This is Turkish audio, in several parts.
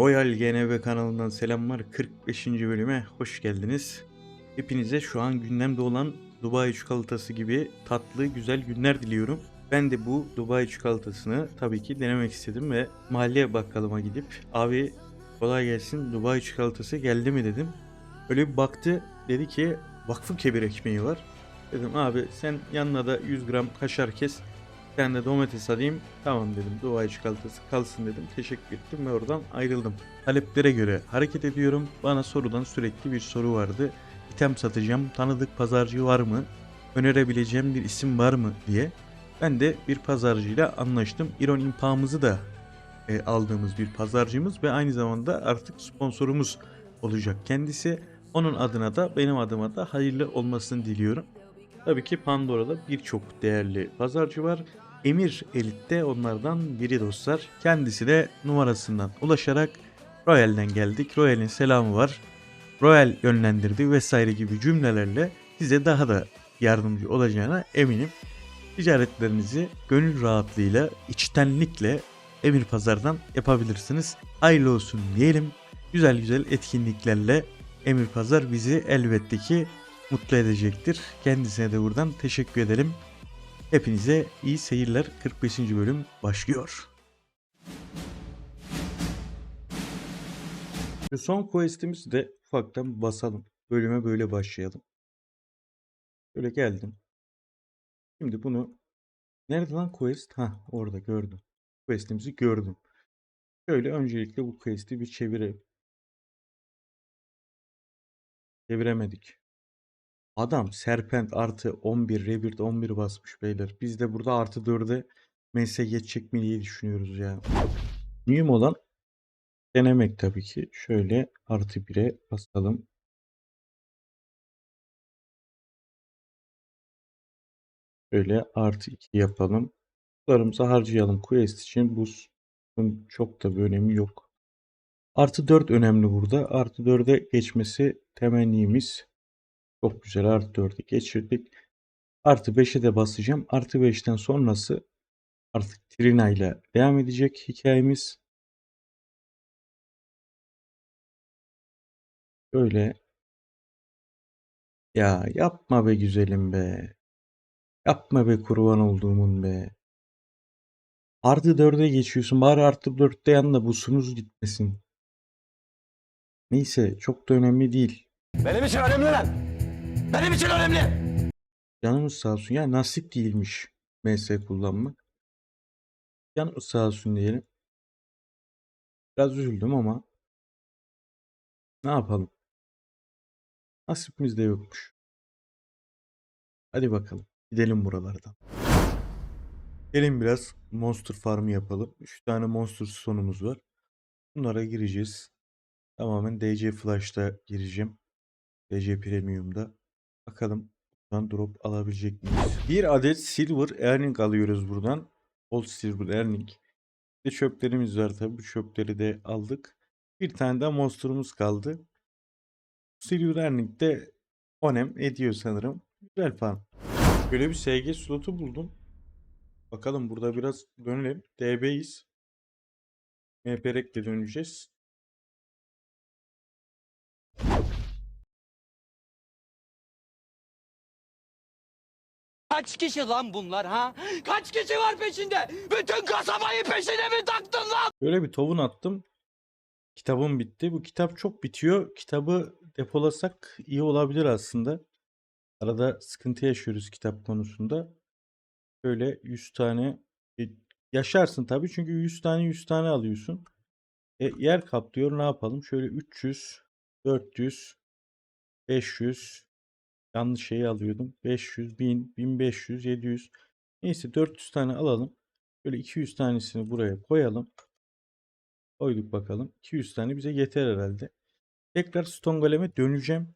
Royal GNV kanalından selamlar. 45. bölüme hoş geldiniz. Hepinize şu an gündemde olan Dubai çikolatası gibi tatlı güzel günler diliyorum. Ben de bu Dubai çikolatasını tabii ki denemek istedim ve mahalle bakkalıma gidip abi kolay gelsin Dubai çikolatası geldi mi dedim. Öyle bir baktı dedi ki vakfı kebir ekmeği var. Dedim abi sen yanına da 100 gram kaşar kes. Bir tane de domates alayım. Tamam dedim. Dubai çikolatası kalsın dedim. Teşekkür ettim ve oradan ayrıldım. Taleplere göre hareket ediyorum. Bana sorudan sürekli bir soru vardı. İtem satacağım. Tanıdık pazarcı var mı? Önerebileceğim bir isim var mı diye. Ben de bir pazarcıyla anlaştım. İron impağımızı da e, aldığımız bir pazarcımız ve aynı zamanda artık sponsorumuz olacak kendisi. Onun adına da benim adıma da hayırlı olmasını diliyorum. Tabii ki Pandora'da birçok değerli pazarcı var. Emir Elit'te onlardan biri dostlar. Kendisi de numarasından ulaşarak Royal'den geldik. Royal'in selamı var. Royal yönlendirdi vesaire gibi cümlelerle size daha da yardımcı olacağına eminim. Ticaretlerinizi gönül rahatlığıyla, içtenlikle Emir Pazar'dan yapabilirsiniz. Hayırlı olsun diyelim. Güzel güzel etkinliklerle Emir Pazar bizi elbette ki mutlu edecektir. Kendisine de buradan teşekkür edelim. Hepinize iyi seyirler. 45. bölüm başlıyor. Son questimizi de ufaktan basalım. Bölüme böyle başlayalım. Böyle geldim. Şimdi bunu nerede lan quest? Ha orada gördüm. Questimizi gördüm. Şöyle öncelikle bu quest'i bir çevirelim. Çeviremedik. Adam Serpent artı 11, Rebirth 11 basmış beyler. Biz de burada artı 4'e MS geçecek mi diye düşünüyoruz ya. Mühim olan denemek tabii ki. Şöyle artı 1'e basalım. Şöyle artı 2 yapalım. Kutularımızı harcayalım. Quest için bu çok da bir önemi yok. Artı 4 önemli burada. Artı 4'e geçmesi temennimiz. Çok güzel artı 4'ü geçirdik. Artı 5'e de basacağım. Artı 5'ten sonrası artık Trina ile devam edecek hikayemiz. Böyle. Ya yapma be güzelim be. Yapma be kurban olduğumun be. Artı 4'e geçiyorsun. Bari artı 4'te yanına busumuz gitmesin. Neyse çok da önemli değil. Benim için önemli lan. Benim için önemli. Canımız sağ olsun. Ya nasip değilmiş MS kullanmak. Canımız sağ olsun diyelim. Biraz üzüldüm ama ne yapalım? Nasipimiz de yokmuş. Hadi bakalım. Gidelim buralardan. Gelin biraz Monster Farm'ı yapalım. 3 tane Monster sonumuz var. Bunlara gireceğiz. Tamamen DC Flash'ta gireceğim. DC Premium'da. Bakalım buradan drop alabilecek miyiz? Bir adet Silver Earning alıyoruz buradan. Old Silver Earning. Bir de çöplerimiz var tabi. Bu çöpleri de aldık. Bir tane de Monster'ımız kaldı. Silver Earning de önem ediyor sanırım. Güzel farm. Böyle bir SG slotu buldum. Bakalım burada biraz dönelim. DB'yiz. MPREK'le döneceğiz. Kaç kişi lan bunlar ha? Kaç kişi var peşinde? Bütün kasabayı peşine mi taktın lan? Böyle bir tovun attım. Kitabım bitti. Bu kitap çok bitiyor. Kitabı depolasak iyi olabilir aslında. Arada sıkıntı yaşıyoruz kitap konusunda. Şöyle 100 tane e, yaşarsın tabii çünkü 100 tane 100 tane alıyorsun. E, yer kaplıyor ne yapalım? Şöyle 300, 400, 500 yanlış şeyi alıyordum. 500, 1000, 1500, 700 neyse 400 tane alalım. Böyle 200 tanesini buraya koyalım. Koyduk bakalım. 200 tane bize yeter herhalde. Tekrar Stone Golem'e döneceğim.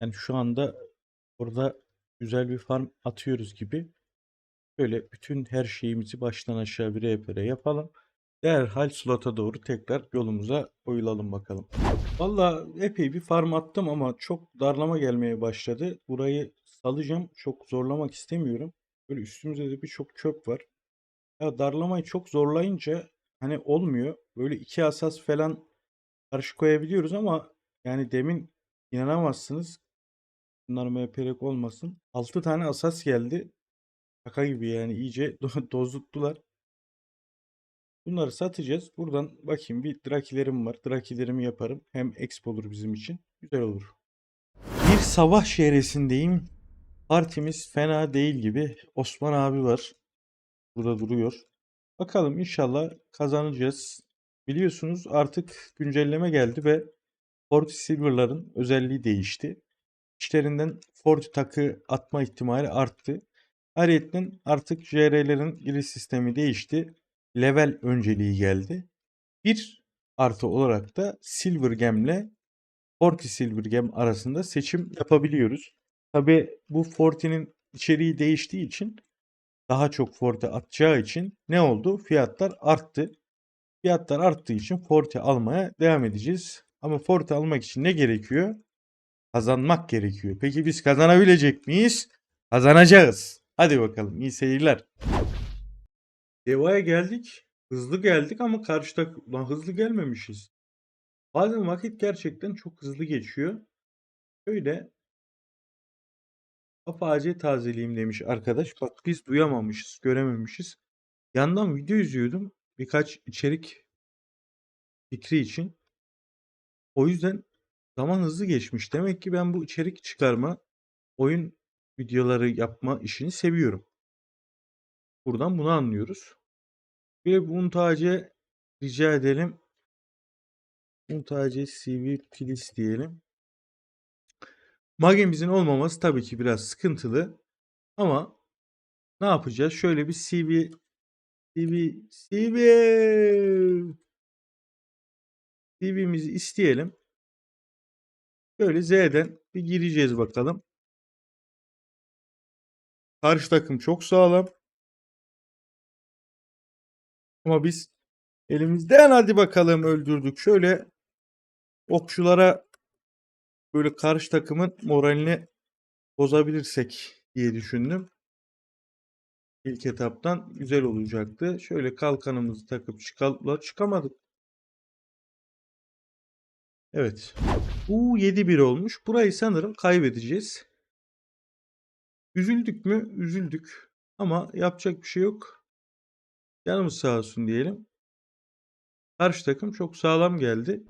Yani şu anda burada güzel bir farm atıyoruz gibi. Böyle bütün her şeyimizi baştan aşağı bir repere yapalım. Derhal slota doğru tekrar yolumuza koyulalım bakalım. Valla epey bir farm attım ama çok darlama gelmeye başladı. Burayı salacağım. Çok zorlamak istemiyorum. Böyle üstümüzde de birçok çöp var. Ya darlamayı çok zorlayınca hani olmuyor. böyle iki asas falan karşı koyabiliyoruz ama yani demin inanamazsınız. Bunlar MP'lik olmasın. 6 tane asas geldi. Şaka gibi yani iyice do- dozuttular. Bunları satacağız. Buradan bakayım bir drakilerim var. Drakilerimi yaparım. Hem exp olur bizim için. Güzel olur. Bir sabah şehresindeyim. Partimiz fena değil gibi. Osman abi var. Burada duruyor. Bakalım inşallah kazanacağız. Biliyorsunuz artık güncelleme geldi ve Forti Silver'ların özelliği değişti. İçlerinden Forti takı atma ihtimali arttı. Ayrıca artık JR'lerin giriş sistemi değişti. Level önceliği geldi. Bir artı olarak da Silver Gem'le Forti Silver Gem arasında seçim yapabiliyoruz. Tabi bu Forti'nin içeriği değiştiği için daha çok Forti atacağı için ne oldu? Fiyatlar arttı. Fiyatlar arttığı için Forti almaya devam edeceğiz. Ama Forti almak için ne gerekiyor? Kazanmak gerekiyor. Peki biz kazanabilecek miyiz? Kazanacağız. Hadi bakalım iyi seyirler. Deva'ya geldik. Hızlı geldik ama karşıda lan hızlı gelmemişiz. Bazen vakit gerçekten çok hızlı geçiyor. Öyle Afaci tazeleyeyim demiş arkadaş. Bak biz duyamamışız, görememişiz. Yandan video izliyordum. Birkaç içerik fikri için. O yüzden zaman hızlı geçmiş. Demek ki ben bu içerik çıkarma, oyun videoları yapma işini seviyorum. Buradan bunu anlıyoruz. Bir de bu Untace rica edelim. Untace CV please diyelim. Magemizin olmaması tabii ki biraz sıkıntılı. Ama ne yapacağız? Şöyle bir CV CV CV CV'mizi isteyelim. Böyle Z'den bir gireceğiz bakalım. Karşı takım çok sağlam. Ama biz elimizden hadi bakalım öldürdük. Şöyle okçulara böyle karşı takımın moralini bozabilirsek diye düşündüm. İlk etaptan güzel olacaktı. Şöyle kalkanımızı takıp çıkalım. Çıkamadık. Evet. Bu 7-1 olmuş. Burayı sanırım kaybedeceğiz. Üzüldük mü? Üzüldük. Ama yapacak bir şey yok. Canımız sağ olsun diyelim. Karşı takım çok sağlam geldi.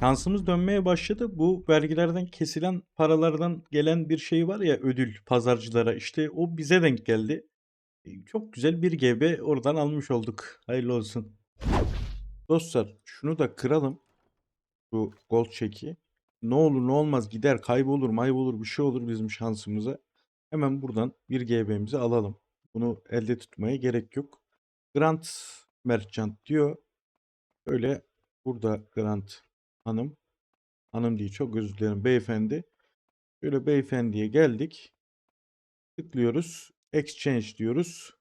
Şansımız dönmeye başladı. Bu vergilerden kesilen paralardan gelen bir şey var ya ödül pazarcılara işte o bize denk geldi. E, Çok güzel bir GB oradan almış olduk. Hayırlı olsun. Dostlar şunu da kıralım. Bu gold çeki. Ne olur ne olmaz gider kaybolur maybolur bir şey olur bizim şansımıza. Hemen buradan bir GB'mizi alalım. Bunu elde tutmaya gerek yok. Grant Merchant diyor. Öyle burada Grant hanım. Hanım değil çok özür dilerim beyefendi. Şöyle beyefendiye geldik. Tıklıyoruz. Exchange diyoruz.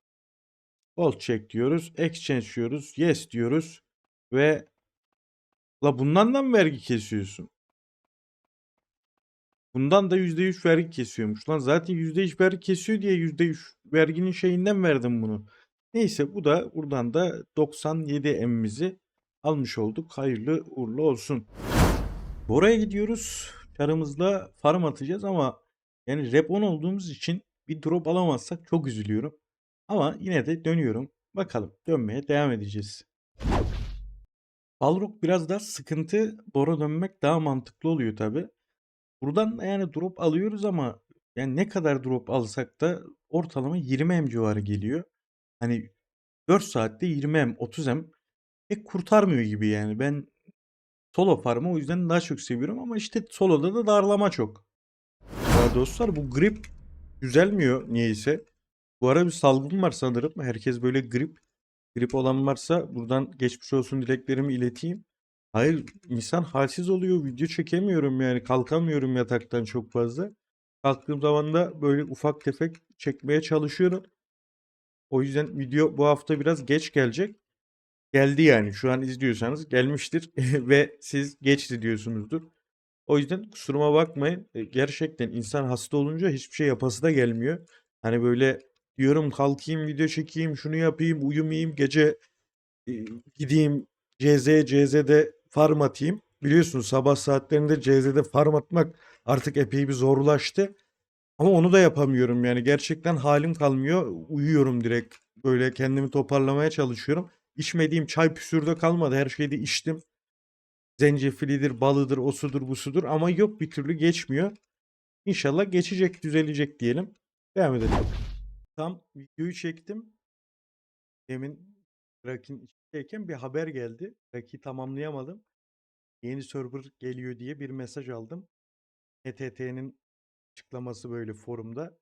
Gold check diyoruz. Exchange diyoruz. Yes diyoruz. Ve la bundan da mı vergi kesiyorsun? Bundan da %3 vergi kesiyormuş. Lan zaten %3 vergi kesiyor diye %3 verginin şeyinden verdim bunu. Neyse bu da buradan da 97 emmimizi almış olduk. Hayırlı uğurlu olsun. Bora'ya gidiyoruz. Çarımızla farm atacağız ama yani rep 10 olduğumuz için bir drop alamazsak çok üzülüyorum. Ama yine de dönüyorum. Bakalım dönmeye devam edeceğiz. Balrog biraz daha sıkıntı. Bora dönmek daha mantıklı oluyor tabi. Buradan da yani drop alıyoruz ama yani ne kadar drop alsak da ortalama 20 M civarı geliyor. Hani 4 saatte 20 M 30 M pek kurtarmıyor gibi yani. Ben solo farmı o yüzden daha çok seviyorum ama işte soloda da darlama çok. Ya dostlar bu grip düzelmiyor niyeyse. Bu ara bir salgın var sanırım. Herkes böyle grip. Grip olan varsa buradan geçmiş olsun dileklerimi ileteyim. Hayır insan halsiz oluyor. Video çekemiyorum yani. Kalkamıyorum yataktan çok fazla. Kalktığım zaman da böyle ufak tefek çekmeye çalışıyorum. O yüzden video bu hafta biraz geç gelecek. Geldi yani. Şu an izliyorsanız gelmiştir ve siz geç diyorsunuzdur. O yüzden kusuruma bakmayın. E, Gerçekten insan hasta olunca hiçbir şey yapası da gelmiyor. Hani böyle diyorum kalkayım video çekeyim şunu yapayım uyumayayım gece e, gideyim CZ, CZ'de farm atayım. Biliyorsunuz sabah saatlerinde CZ'de farm atmak artık epey bir zorlaştı. Ama onu da yapamıyorum yani. Gerçekten halim kalmıyor. Uyuyorum direkt. Böyle kendimi toparlamaya çalışıyorum. İçmediğim çay püsürde kalmadı. Her şeyi de içtim. Zencefilidir, balıdır, o sudur, bu sudur. Ama yok bir türlü geçmiyor. İnşallah geçecek, düzelecek diyelim. Devam edelim. Tam videoyu çektim. Demin Rakin içindeyken bir haber geldi. Raki tamamlayamadım. Yeni server geliyor diye bir mesaj aldım. ETT'nin açıklaması böyle forumda.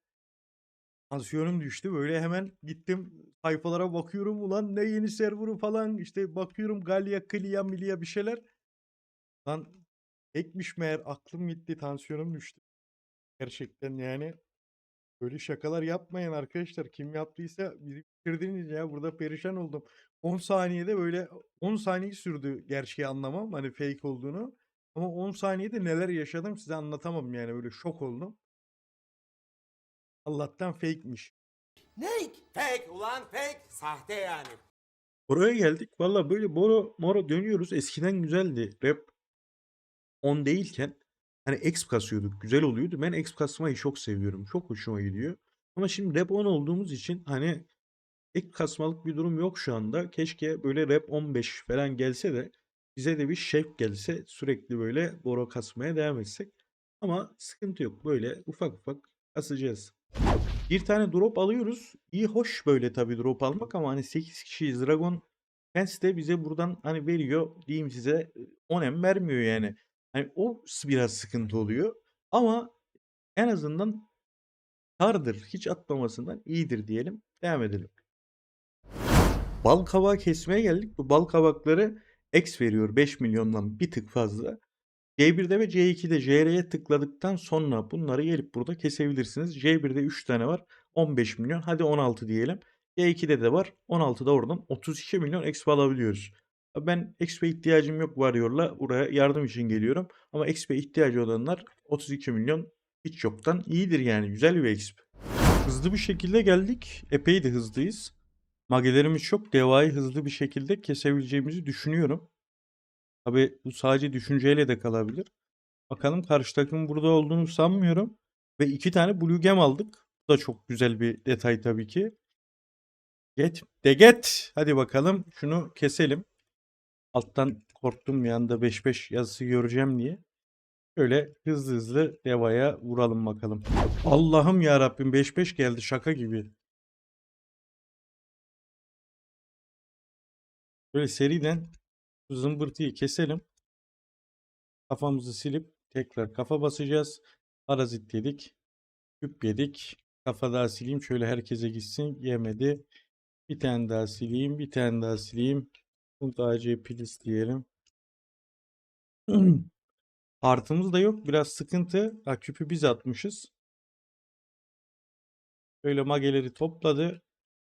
Tansiyonum düştü. Böyle hemen gittim sayfalara bakıyorum. Ulan ne yeni server'ı falan. işte bakıyorum Galya, Klia, Milia bir şeyler. Lan ekmiş meğer aklım gitti. Tansiyonum düştü. Gerçekten yani böyle şakalar yapmayın arkadaşlar. Kim yaptıysa bizi bitirdiniz ya. Burada perişan oldum. 10 saniyede böyle 10 saniye sürdü gerçeği anlamam. Hani fake olduğunu. Ama 10 saniyede neler yaşadım size anlatamam yani. Böyle şok oldum. Allah'tan fake'miş. Ney? Fake ulan fake. Sahte yani. Buraya geldik. Valla böyle boro moro dönüyoruz. Eskiden güzeldi. Rap 10 değilken hani exp kasıyorduk. Güzel oluyordu. Ben exp kasmayı çok seviyorum. Çok hoşuma gidiyor. Ama şimdi rap 10 olduğumuz için hani ek kasmalık bir durum yok şu anda. Keşke böyle rap 15 falan gelse de bize de bir şevk gelse sürekli böyle boro kasmaya devam etsek. Ama sıkıntı yok. Böyle ufak ufak kasacağız. Bir tane drop alıyoruz. İyi hoş böyle tabii drop almak ama hani 8 kişiyiz. Dragon Pens de bize buradan hani veriyor diyeyim size 10 em vermiyor yani. Hani o biraz sıkıntı oluyor. Ama en azından kardır. Hiç atmamasından iyidir diyelim. Devam edelim. Bal kabağı kesmeye geldik. Bu bal kabakları X veriyor 5 milyondan bir tık fazla. C1'de ve C2'de JR'ye tıkladıktan sonra bunları gelip burada kesebilirsiniz. C1'de 3 tane var. 15 milyon. Hadi 16 diyelim. C2'de de var. 16'da oradan 32 milyon exp alabiliyoruz. Ben XP ihtiyacım yok Warrior'la buraya yardım için geliyorum. Ama XP ihtiyacı olanlar 32 milyon hiç yoktan iyidir yani. Güzel bir exp. Hızlı bir şekilde geldik. Epey de hızlıyız. Magelerimiz çok. Devayı hızlı bir şekilde kesebileceğimizi düşünüyorum. Tabi bu sadece düşünceyle de kalabilir. Bakalım karşı takımın burada olduğunu sanmıyorum. Ve iki tane Blue Gem aldık. Bu da çok güzel bir detay tabii ki. Get de get. Hadi bakalım şunu keselim. Alttan korktum bir anda 5-5 yazısı göreceğim diye. Şöyle hızlı hızlı devaya vuralım bakalım. Allah'ım ya Rabbim 5-5 geldi şaka gibi. Böyle seriden şu zımbırtıyı keselim. Kafamızı silip tekrar kafa basacağız. Parazit yedik. Küp yedik. Kafa daha sileyim. Şöyle herkese gitsin. Yemedi. Bir tane daha sileyim. Bir tane daha sileyim. Bunu da Pilis diyelim. Artımız da yok. Biraz sıkıntı. Ha, küpü biz atmışız. Böyle mageleri topladı.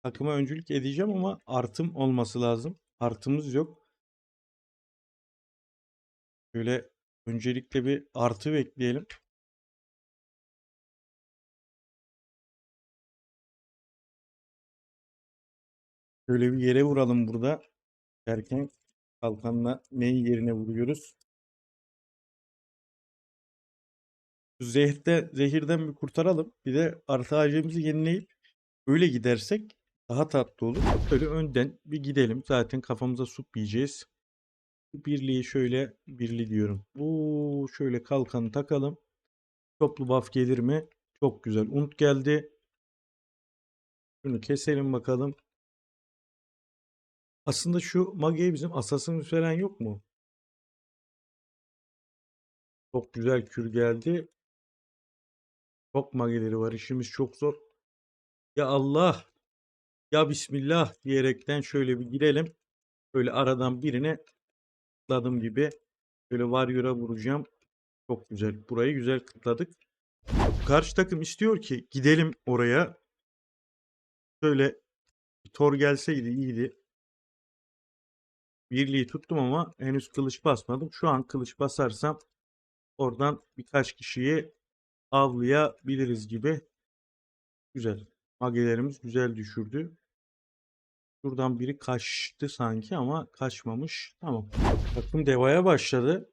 Takıma öncülük edeceğim ama artım olması lazım. Artımız yok. Böyle öncelikle bir artı bekleyelim. Şöyle bir yere vuralım burada. Derken kalkanla neyin yerine vuruyoruz? Zehirde, zehirden bir kurtaralım. Bir de artı ağacımızı yenileyip öyle gidersek daha tatlı olur. Böyle önden bir gidelim. Zaten kafamıza sup yiyeceğiz. Birliği şöyle birli diyorum. Bu şöyle kalkanı takalım. Toplu buff gelir mi? Çok güzel. Unt geldi. Şunu keselim bakalım. Aslında şu Mage'ye bizim asasımız falan yok mu? Çok güzel kür geldi. Çok mageleri var. İşimiz çok zor. Ya Allah. Ya Bismillah diyerekten şöyle bir girelim. Böyle aradan birine tıkladım gibi. Böyle Warrior'a vuracağım. Çok güzel. Burayı güzel tıkladık. Karşı takım istiyor ki gidelim oraya. Şöyle tor gelseydi iyiydi. Birliği tuttum ama henüz kılıç basmadım. Şu an kılıç basarsam oradan birkaç kişiyi avlayabiliriz gibi. Güzel. Magelerimiz güzel düşürdü. Şuradan biri kaçtı sanki ama kaçmamış. Tamam. Takım devaya başladı.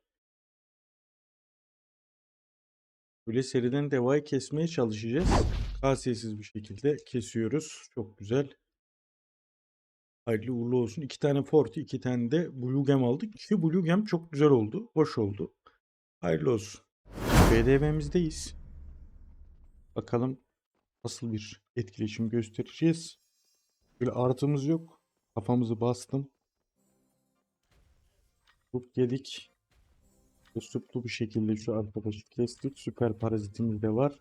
Böyle seriden devayı kesmeye çalışacağız. Kasiyesiz bir şekilde kesiyoruz. Çok güzel. Hayırlı uğurlu olsun. İki tane Forti, iki tane de Blue Gem aldık. İki Blue Gem çok güzel oldu. Hoş oldu. Hayırlı olsun. BDM'mizdeyiz. Bakalım nasıl bir etkileşim göstereceğiz. Böyle artımız yok. Kafamızı bastım. Tutup yedik. Üsluplu bir şekilde şu arkadaşı kestik. Süper parazitimiz de var.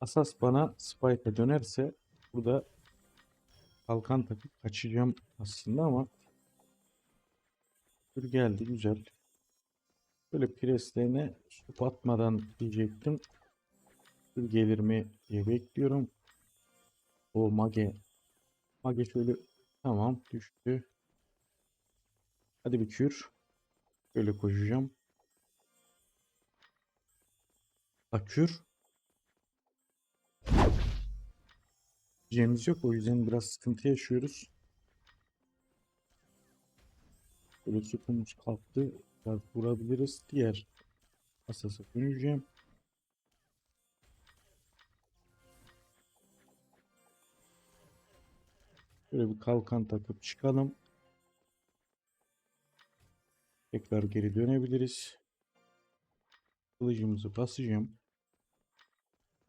Asas bana Spike'a dönerse burada kalkan takıp kaçacağım aslında ama Dur geldi güzel. Böyle preslerine sup atmadan diyecektim. Dur gelir mi diye bekliyorum. O mage. Mage şöyle tamam düştü. Hadi bir kür. Böyle koşacağım. Bak kür. Cemiz yok o yüzden biraz sıkıntı yaşıyoruz. Böyle sütunumuz kalktı. Biraz vurabiliriz. Diğer asasa döneceğim. Böyle bir kalkan takıp çıkalım. Tekrar geri dönebiliriz. Kılıcımızı basacağım.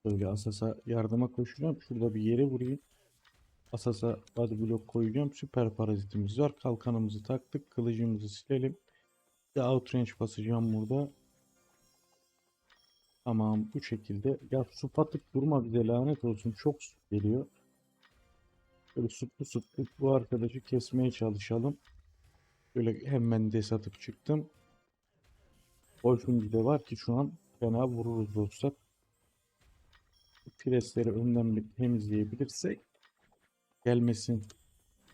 Böyle Asas'a yardıma koşacağım. Şurada bir yere vurayım. Asas'a body blok koyacağım. Süper parazitimiz var. Kalkanımızı taktık. Kılıcımızı silelim. Bir outrange basacağım burada. Tamam bu şekilde. Ya su atıp durma bize lanet olsun. Çok su geliyor. Böyle suplu suplu bu arkadaşı kesmeye çalışalım. Böyle hemen des atıp çıktım. Wolf'un de var ki şu an fena vururuz dostlar. Presleri önden bir temizleyebilirsek gelmesin.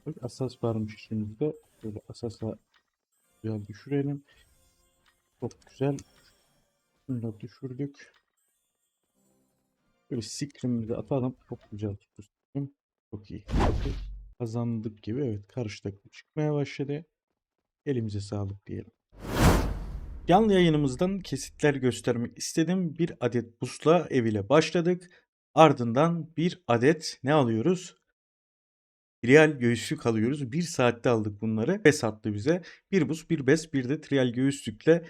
Bak asas varmış içimizde. Böyle asasa güzel düşürelim. Çok güzel. Bunu da düşürdük. Böyle sikrimimizi atalım. Çok güzel tuttu. Çok iyi. Kazandık gibi. Evet karşı takım çıkmaya başladı. Elimize sağlık diyelim. Canlı yayınımızdan kesitler göstermek istedim. Bir adet busla ev ile başladık. Ardından bir adet ne alıyoruz? Trial göğüslük alıyoruz. Bir saatte aldık bunları. Bes attı bize. Bir bus, bir bes, bir de trial göğüslükle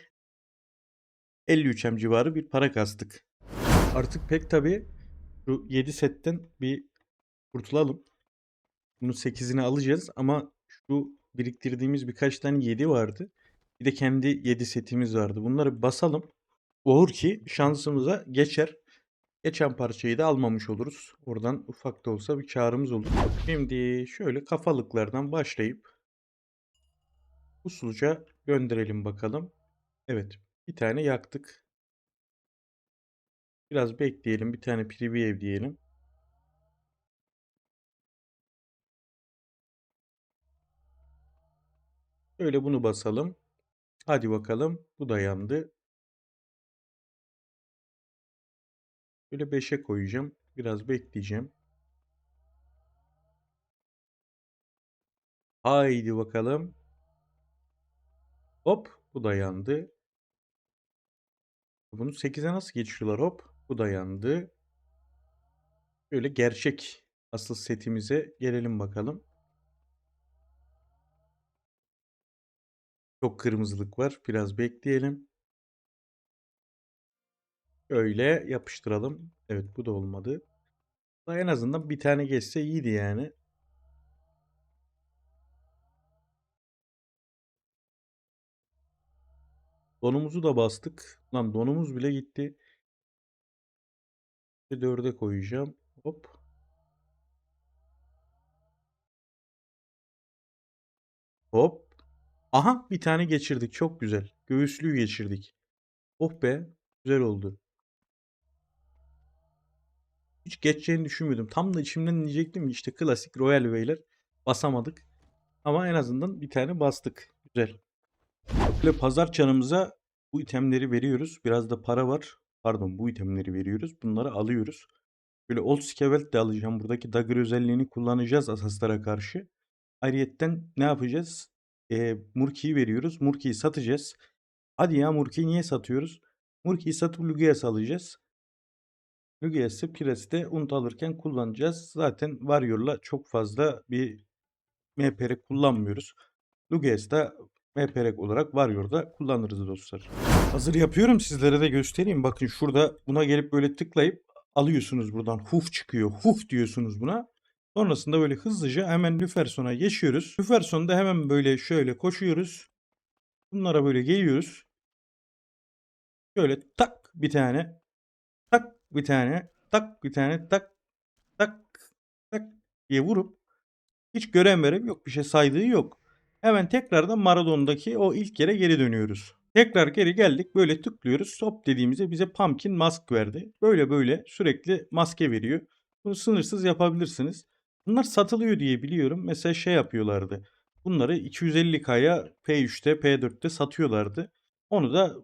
53 em civarı bir para kastık. Artık pek tabi şu 7 setten bir kurtulalım. Bunun 8'ini alacağız ama şu biriktirdiğimiz birkaç tane 7 vardı. Bir de kendi 7 setimiz vardı. Bunları basalım. Olur ki şansımıza geçer. Geçen parçayı da almamış oluruz. Oradan ufak da olsa bir karımız olur. Şimdi şöyle kafalıklardan başlayıp usulca gönderelim bakalım. Evet bir tane yaktık. Biraz bekleyelim. Bir tane preview diyelim. Şöyle bunu basalım. Hadi bakalım. Bu da yandı. Böyle 5'e koyacağım. Biraz bekleyeceğim. Haydi bakalım. Hop. Bu da yandı. Bunu 8'e nasıl geçiyorlar? Hop. Bu da yandı. Böyle gerçek asıl setimize gelelim bakalım. Çok kırmızılık var. Biraz bekleyelim. Öyle yapıştıralım. Evet bu da olmadı. Daha en azından bir tane geçse iyiydi yani. Donumuzu da bastık. Lan donumuz bile gitti. Dörde koyacağım. Hop. Hop. Aha bir tane geçirdik. Çok güzel. Göğüslüğü geçirdik. Oh be. Güzel oldu. Hiç geçeceğini düşünmüyordum. Tam da içimden diyecektim işte klasik Royal Way'ler basamadık. Ama en azından bir tane bastık. Güzel. Böyle pazar çanımıza bu itemleri veriyoruz. Biraz da para var. Pardon bu itemleri veriyoruz. Bunları alıyoruz. Böyle Old Scavelt de alacağım. Buradaki Dagger özelliğini kullanacağız asaslara karşı. ayrıyetten ne yapacağız? Ee, Murki'yi veriyoruz. Murki'yi satacağız. Hadi ya Murki'yi niye satıyoruz? Murki'yi satıp Lugias'ı alacağız. Lugias'ı Pires'te unt alırken kullanacağız. Zaten Warrior'la çok fazla bir MPR kullanmıyoruz. Lugias'da MPR olarak Warrior'da kullanırız dostlar. Hazır yapıyorum sizlere de göstereyim. Bakın şurada buna gelip böyle tıklayıp alıyorsunuz buradan. Huf çıkıyor. Huf diyorsunuz buna. Sonrasında böyle hızlıca hemen Lüferson'a geçiyoruz. Lüferson'da hemen böyle şöyle koşuyoruz. Bunlara böyle geliyoruz. Şöyle tak bir tane. Tak bir tane. Tak bir tane. Tak tak tak diye vurup hiç görev merem yok. Bir şey saydığı yok. Hemen tekrardan Maradon'daki o ilk yere geri dönüyoruz. Tekrar geri geldik. Böyle tıklıyoruz. Hop dediğimizde bize pumpkin mask verdi. Böyle böyle sürekli maske veriyor. Bunu sınırsız yapabilirsiniz. Bunlar satılıyor diye biliyorum. Mesela şey yapıyorlardı. Bunları 250K'ya P3'te, P4'te satıyorlardı. Onu da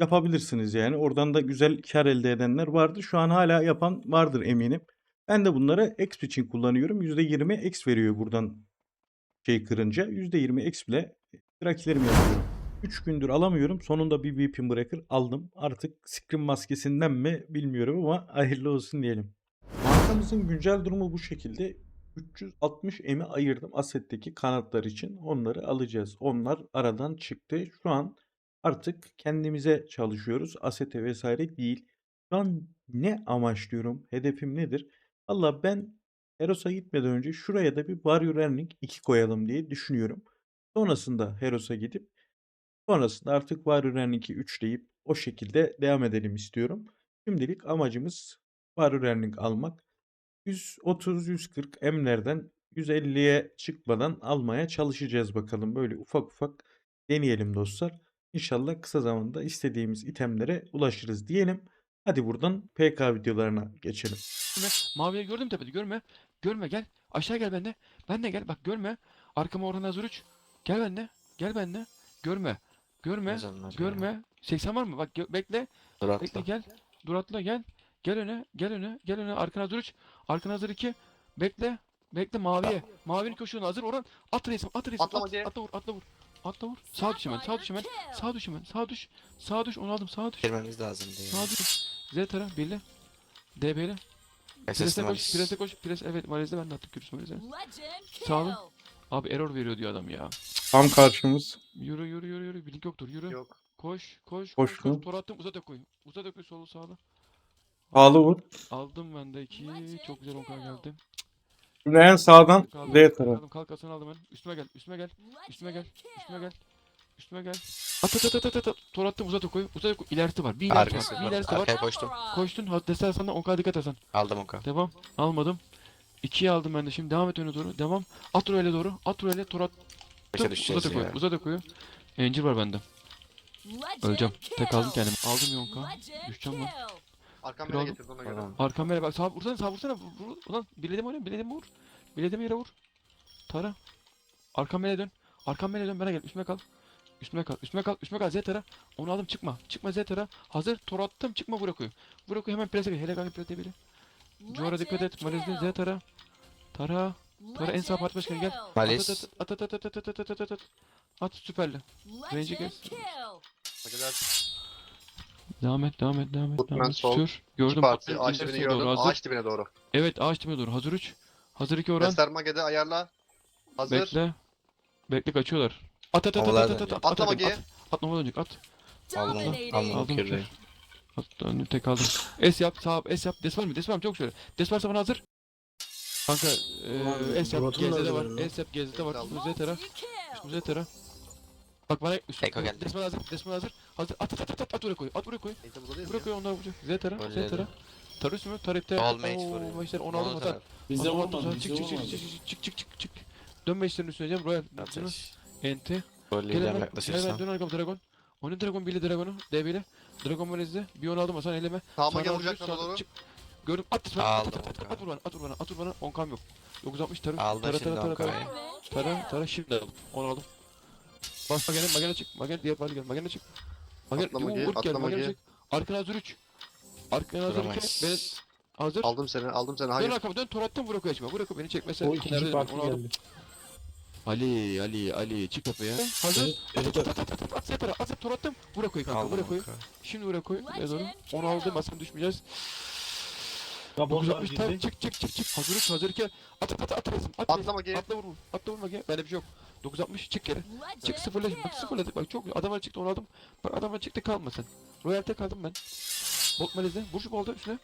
yapabilirsiniz yani. Oradan da güzel kar elde edenler vardı. Şu an hala yapan vardır eminim. Ben de bunları exp için kullanıyorum. %20 exp veriyor buradan şey kırınca. %20 exp ile rakilerimi yapıyorum. 3 gündür alamıyorum. Sonunda bir VPN Breaker aldım. Artık screen maskesinden mi bilmiyorum ama hayırlı olsun diyelim. Markamızın güncel durumu bu şekilde. 360 M'i ayırdım Asset'teki kanatlar için. Onları alacağız. Onlar aradan çıktı. Şu an artık kendimize çalışıyoruz. Asset'e vesaire değil. Şu an ne amaçlıyorum? Hedefim nedir? Valla ben Heros'a gitmeden önce şuraya da bir Warrior Earning 2 koyalım diye düşünüyorum. Sonrasında Heros'a gidip sonrasında artık Warrior Earning'i 3 deyip o şekilde devam edelim istiyorum. Şimdilik amacımız Warrior Earning almak. 130-140 M'lerden 150'ye çıkmadan almaya çalışacağız bakalım. Böyle ufak ufak deneyelim dostlar. İnşallah kısa zamanda istediğimiz itemlere ulaşırız diyelim. Hadi buradan PK videolarına geçelim. Mavileri gördüm tepede görme. Görme gel. Aşağı gel bende. Ben de gel bak görme. Arkama Orhan Hazır 3. Gel bende. Gel bende. Görme. Görme. Görme. 80 var mı? Bak gö- bekle. Bekle gel. Dur atla gel. Gel öne. Gel öne. Gel öne. Arkana hazır 3. Arkana hazır 2. Bekle. Bekle maviye. Mavinin koşuğuna hazır Orhan. At reisim. At reisim. Atlama at, geri. atla vur. Atla vur. Atla vur. Sağ düş hemen. Sağ düş hemen. Sağ düş hemen. Sağ düş. Sağ düş. Onu aldım. Sağ düş. Girmemiz lazım diye. Sağ düş. Z tara. Birli. DB'li. SS Prese koş, prese koş, pres evet Mariz'de ben de attım Kürüs Mariz'e. Legend Sağ olun. kill. Abi error veriyor diyor adam ya. Tam karşımız. Yürü yürü yürü yürü, blink yoktur yürü. Yok. Koş koş koş Koştum. koş, tor attım uzat koy. Uzat koy solu sağla. Sağlı vur. Aldım ben de iki, çok güzel 10k geldi. Şimdi en sağdan Kaldım, Z tarafı. kaldım, kalk Hasan aldım ben. Üstüme gel, üstüme gel, üstüme gel, üstüme gel. Üstüme gel. At at at at at at. Tor attım uzat koy. Uzat koy. İlerisi var. Bir ilerisi Arkası var. Bir var. ilerisi var. Arkaya koştum. Koştun. Hadi destek sana 10k dikkat Hasan. Aldım oka. Devam. Almadım. 2'yi aldım ben de şimdi. Devam et öne doğru. Devam. At royale doğru. At royale. Tor at. Başa düşeceğiz Uzat koy. ya. Uzat koy. Encir var bende. Öleceğim. Tek aldım kendimi. Aldım yonka. Düşeceğim lan. Arkam beni getirdi ona göre. Tamam. Arkam bak. Sağ vursana sağ vursana. Vur, vur. Ulan biledim oyna. Biledim vur. Biledim yere vur. Tara. Arkam bele dön. Arkam bele dön. Bana gel. Üstüme kal. Üstüme kal. Üstüme kal. Üstüme kal. Z tara. Onu aldım çıkma. Çıkma Z tara. Hazır. Tor attım. Çıkma. Vura koy hemen gel. Hele kanka prese biri. Jora dikkat et. Malizli Z tara. Tara. Tara en sağ parti başkanı gel. Malis. At at at at at at at at at at at. At süperli. Range'i kes. Makineler Devam et, devam et, devam et. Footman Devam et. sol. Sür. Gördüm. parti Attım, ağaç ilerisine doğru. gördüm. Hazır. Ağaç dibine doğru. Evet, ağaç dibine doğru. Hazır 3. Hazır 2 oran. Göster Mage'de ayarla. Hazır. Bekle. Bekle kaçıyorlar. At at at at Havalar at at at dönecek. at Atla at Mage'ye. at. At nova dönecek at. Aldım. Aldım Aldım kirli. At döndüm tek aldım. S yap sağ S yap. Des var mı? Des var mı? Çok şöyle. Des varsa bana hazır. Kanka eee S yap. GZ'de var. S yap GZ'de var. Üstümüze tera. Üstümüze tera. Bak bana üstüme. Eko geldi. Bana hazır. Bana hazır. Hazır. At at at at at. At oraya koy. At oraya koy. Neyse burada değil mi? Buraya koy onlar vuracak. Z tara. Öyle Z tara. dedi. Tarıyorsun mu? Tarifte. All mage Oo, vuruyor. Maçlar onu Onu aldım atar. Bize olmadı, aldım, bize çık çık çık olmadı. çık çık çık çık çık. Dönme işlerini üstüne diyeceğim. Royal. Bunu. Ateş. Golle Gel ile hemen. Hemen yaklaşırsan. dön arkam Dragon. Onu Dragon Billy Dragon'u. DB ile. Dragon Melez'de. Bir onu aldım Hasan eleme. Sağ Sana Mage vuruyor, vuracak sağ- doğru. çık. Gördüm. At at at Aldım at at at at vur bana. At vur bana. At vur bana. 10 kam yok. 960 tarı. Aldım Tara şimdi tara tara tara. Okan'ı. Tara tara şimdi aldım. Onu aldım. Bas magene magene çık. Magene diğer parti gel. Magene çık. Magene Atla Magi, vur gel. atla Magene Magi. çık. Arkana hazır 3. Arkana hazır 2. Duramaz. Beni hazır. Aldım seni, aldım seni. Hayır. Dön arkama dön. Torat'tan vur okuya çıkma. Vur okuya beni çekmesen. O ikinci parti geldi. Ali Ali Ali çık kapıya. Hazır. Evet, evet, evet. At separa. At separa. Torat'tan vur okuya kanka. Vur Aldım okuya. kanka. Şimdi vur okuya. Ne doğru? Onu aldım. Aslan düşmeyeceğiz. Ya bozlar 960 tam girdi. çık çık çık çık. Hazır hazır hazır. At at at at. At resim. At resim. Atla Magi. Atla vur vur. Atla vur Magi. Bende bir şey yok. 960 çık geri. Çık sıfırla. Bak sıfırladık bak çok adamlar çıktı onu aldım. Bak adamlar çıktı kalmasın. Royal'te kaldım ben. Bolt melezde. Vur şu bolda üstüne.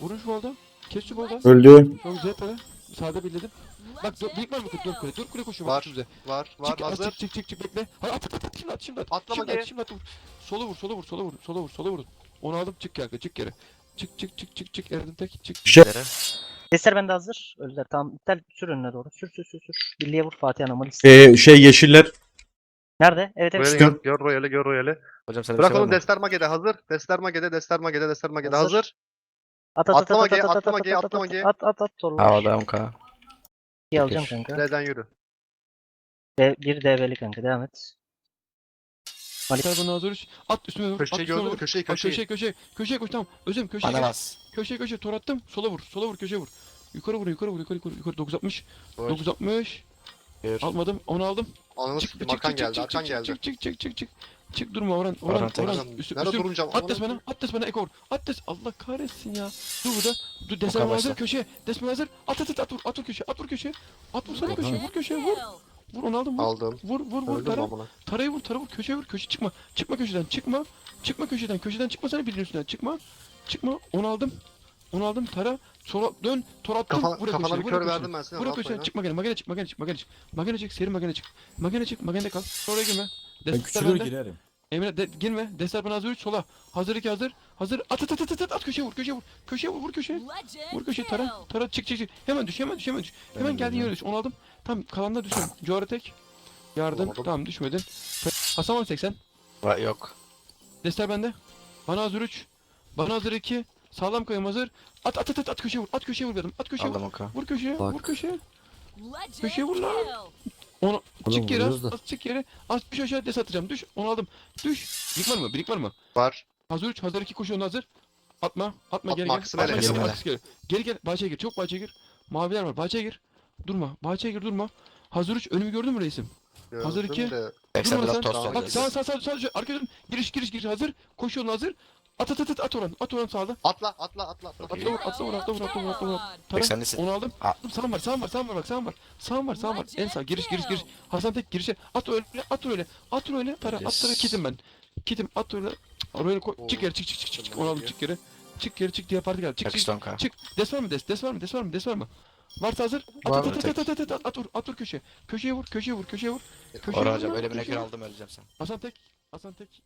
Vurun şu bolda. Kes şu bolda. Öldü. Çok güzel para. Sağda birledim. Bak dur, büyük var mı? Dur kule. Dur kule koşuyor. Var. Üstümüze. Var var Çık, at, hazır. çık çık çık çık bekle. Hadi at at at at şimdi at şimdi at. Atlama şimdi at, geri. şimdi at vur. Sola vur sola vur sola vur sola vur sola vur. Onu aldım çık geri çık geri. Çık çık çık çık çık Erdin tek çık. Deser bende hazır. Öldüler. Tamam. İptal sür önüne doğru. Sür sür sür sür. Birliğe vur Fatih Anam'ın. Ee, şey yeşiller. Nerede? Evet evet. Royal'i gör, gör Royal'i gör Royal'i. Hocam sana bir Bırak şey var onu mı? Destar Mage'de hazır. Destar Mage'de Destar Mage'de Destar Mage'de Hazır. hazır. At at at Atlama at G, at at atlama at G, at atlama at G. at at at soru. Havada 10k. İyi alacağım kanka. Neden yürü. D, bir DV'li kanka devam et. Malik Serban hazır üç. At üstüme vur. Köşeyi at üstüme gördün mü? vur. Köşeyi, At köşeyi. köşeye köşeye. Köşeye koş tamam. Özlem köşeye Bana geç. bas. Köşeye köşeye tor attım. Sola vur. Sola vur köşeye vur. Yukarı vur yukarı vur yukarı yukarı yukarı 960. Vur. 960. Yürü. Almadım. Onu aldım. Ananı Çık çık arkan çık geldi çık çık geldi. çık çık çık çık çık. Çık durma Orhan. Orhan Orhan tek. Orhan. Üstü Nerede üstü. duracağım? At des bana. At des bana ekor. At des. Allah kahretsin ya. Dur burada. Dur başla. hazır köşeye. Desmen hazır. At at at at vur. At vur köşeye. At vur köşeye. At vur sana köşeye. Vur köşeye vur. Vur onu aldım vur. Aldım. Vur vur vur. Öldüm Tara. Tarayı vur. Tara vur. Köşeye vur. Köşe çıkma. Çıkma köşeden. Çıkma. Çıkma köşeden. Köşeden çıkma sana birinin üstünden. Çıkma. Çıkma. Onu aldım. Onu aldım. Tara. Sola dön. Tor attım. Kafana, Vura kafana bir kör verdim ben sana. Rahat köşeye. Çık magene. Magene çık. Magene çık. Magene çık. Magene çık. Seri magene çık. Magene çık. Magene kal. Sonra girme. Destek bende. girerim. Emre de, girme. Destek bana hazır 3 sola. Hazır 2 hazır. Hazır. At at at at at. At köşeye vur. Köşeye vur. Köşeye vur. Vur köşeye. Vur köşeye tara. Tara çık çık çık. Hemen düş. Hemen düş. Hemen düş. Hemen geldiğin yere düş. Onu aldım. Tam kalanda düşün. Coğrafya tek. Yardım. Olmadım. Tamam düşmedin. Hasan 1080. Va- Yok. Destler bende. Bana hazır 3. Bana hazır 2. Sağlam kayım hazır. At at at at, at köşeye vur. At köşeye vur dedim. At köşeye vur. Aldım 10k. Vur köşeye. Vur Bak. köşeye. Köşeye vur lan. Onu çık yere. Az çık yere. Az düş aşağı des atacağım. Düş. Onu aldım. Düş. Birik var mı? Birik var mı? Var. Hazır 3. Hazır 2 koşu onu hazır. Atma. Atma geri Atma, gel. aksine Atma ele, geri gel. aksine Aksine gel. Geri gel. Bahçeye gir. Çok bahçeye gir. Maviler var. Bahçeye gir. Durma. Bahçeye gir durma. Hazır 3. Önümü gördün mü reisim? Hazır Gördüm iki. Eksen Durma biraz sen. tost. Bak sağ sağ sağ sağ arka dön. Giriş giriş giriş hazır. Koşu yoluna hazır. At at at at at oran. At oran sağda. Atla atla atla. atla. Atla vur atla vur atla vur atla vur atla vur. Tara. 80'lisin. Onu aldım. Aa. Sağım var sağım var sağım var bak sağım var. Sağım var sağım var. En sağ giriş giriş giriş. Hasan tek girişe. At öyle at öyle. At öyle. Tara at tara kitim ben. Kitim at öyle. Oraya koy. Çık geri çık çık çık çık. çık. Onu aldım çık geri. Çık geri çık diğer parti gel. Çık çık. Yakıştı 10k. Çık. Des var mı des? Des var mı? Des var mı? Des var mı? Varsa hazır. At Var at at tek? at at at at at vur at vur köşeye. Köşeye vur köşeye vur köşeye vur. Vur hocam öyle bir vur. aldım öleceğim sen. Hasan tek. Hasan tek.